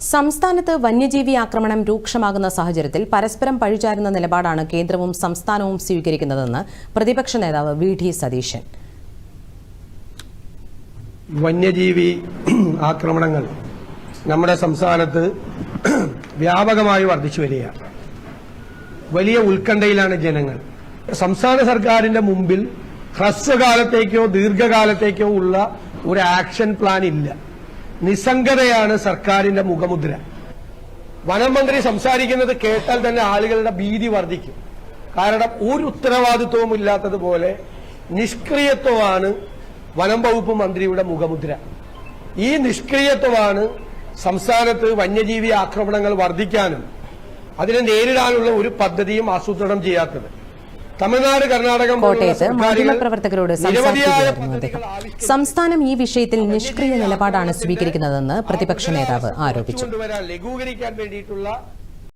സംസ്ഥാനത്ത് വന്യജീവി ആക്രമണം രൂക്ഷമാകുന്ന സാഹചര്യത്തിൽ പരസ്പരം പഴിചാരുന്ന നിലപാടാണ് കേന്ദ്രവും സംസ്ഥാനവും സ്വീകരിക്കുന്നതെന്ന് പ്രതിപക്ഷ നേതാവ് വി ഡി സതീശൻ. വന്യജീവി ആക്രമണങ്ങൾ നമ്മുടെ സംസ്ഥാനത്ത് വ്യാപകമായി വർദ്ധിച്ചു വരികയാണ്. വലിയ ഉത്കണ്ഠയിലാണ് ജനങ്ങൾ. സംസ്ഥാന സർക്കാരിന്റെ മുമ്പിൽ ഹ്രസ്വകാലത്തേക്കോ ദീർഘകാലത്തേക്കോ ഉള്ള ഒരു ആക്ഷൻ പ്ലാൻ ഇല്ല. നിസ്സംഗതയാണ് സർക്കാരിന്റെ മുഖമുദ്ര. വനം മന്ത്രി സംസാരിക്കുന്നത് കേട്ടാൽ തന്നെ ആളുകളുടെ ഭീതി വർദ്ധിക്കും. കാരണം ഒരു ഉത്തരവാദിത്വവും ഇല്ലാത്തതുപോലെ നിഷ്ക്രിയത്വമാണ് വനം വകുപ്പ് മന്ത്രിയുടെ മുഖമുദ്ര. ഈ നിഷ്ക്രിയത്വമാണ് സംസ്ഥാനത്ത് വന്യജീവി ആക്രമണങ്ങൾ വർദ്ധിക്കാനും അതിനെ നേരിടാനുള്ള ഒരു പദ്ധതിയും ആസൂത്രണം ചെയ്യാത്തത്. തമിഴ്നാട് കർണാടകം കോട്ടയത്ത് മാധ്യമപ്രവർത്തകരോട് സംസാരിക്കുകയായിരുന്നു അദ്ദേഹം. സംസ്ഥാനം ഈ വിഷയത്തിൽ നിഷ്ക്രിയ നിലപാടാണ് സ്വീകരിക്കുന്നതെന്ന് പ്രതിപക്ഷ നേതാവ് ആരോപിച്ചു. ലഘൂകരിക്കാൻ വേണ്ടിയിട്ടുള്ള